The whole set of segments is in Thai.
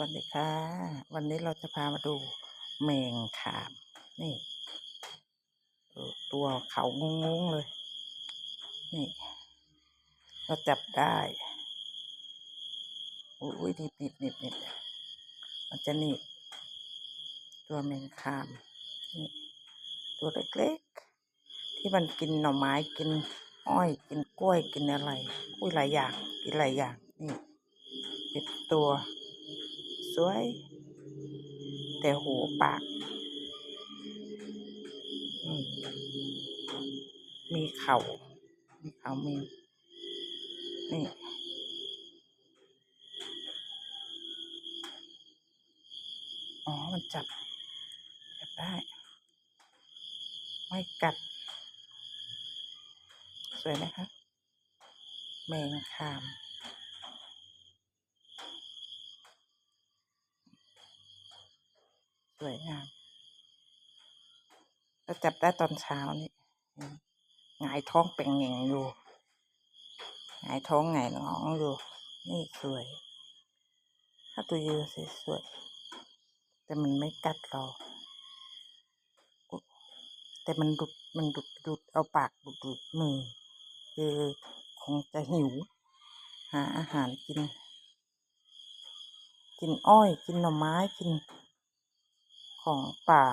วัสดีค่ะ วันนี้เราจะพามาดูแมงขาม นี่ ตัวเขางงๆเลย นี่ เราจับได้อุ้ยหนิบหนิบหนิบหนิบมันจะหนีบตัวแมงคามนี่ตัวเล็กๆ ที่มันกินหน่อไม้กิน อ้อยกินกล้วยกินอะไร อุ้ยหลายอย่างกินหลายอย่างนี่ติดตัว สวย แต่หูปาก มีเขา่า มีเขามี นี่อ๋อ มันจับ จับได้ ไม่กัด สวยนะคะแมงคาม สวยงามเราจับได้ตอนเช้านี่หงายท้องเป่งเง่งอยู่หงายท้องหงายน้องอยู่นี่สวย ถ้าตัวยืนสิสวยแต่มันไม่กัดเรา แต่มันดุดมันดุดดุดเอาปากดุดดุดมือคือคงจะหิว หาอาหารกิน กินอ้อยกินหน่อไม้กิน ของป่า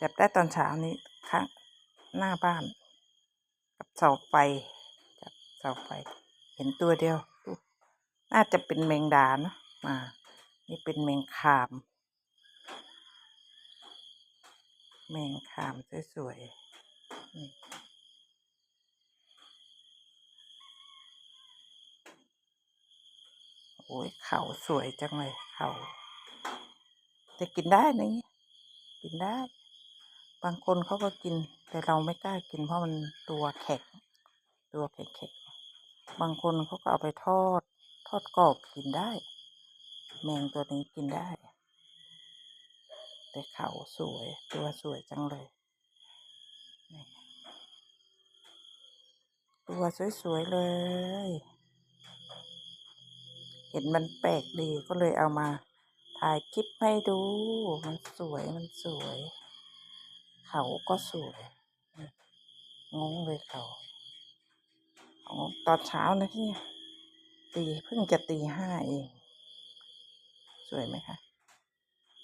จับได้ตอนเช้านี้ข้างหน้าบ้าน กับเสาไฟ จับเสาไฟ เห็นตัวเดียว น่าจะเป็นแมงดานะมา นี่เป็นแมงคาม แมงคามสวยๆ โอ้ยเขาสวยจังเลยเขาจะกินได้นะี่กินได้ บางคนเขาก็กิน แต่เราไม่กล้ากินเพราะมันตัวแข็งตัวแข็งๆบางคนเขาก็เอาไปทอด ทอดกรอบกินได้ แมงตัวนี้กินได้ แต่เขาสวยตัวสวยจังเลยตัวสวยๆเลย เห็นมันแปลกดีก็เลยเอามาถ่ายคลิปให้ดู มันสวยมันสวย เขาก็สวย งงเลยเขาตอนเช้านะที่ตีเพิ่งจะตีห้าเอง สวยไหมคะ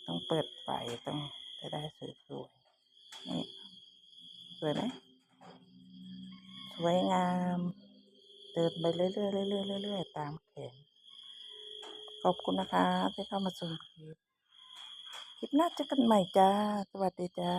ต้องเปิดไฟต้องจะได้สวยๆนี่สวยไหมสวยงาม เดินไปเรื่อยๆเรื่อยๆเรื่อยๆตามแขน ขอบคุณนะคะ ที่เข้ามาชมคลิป คลิปหน้าเจอกันใหม่จ้า สวัสดีจ้า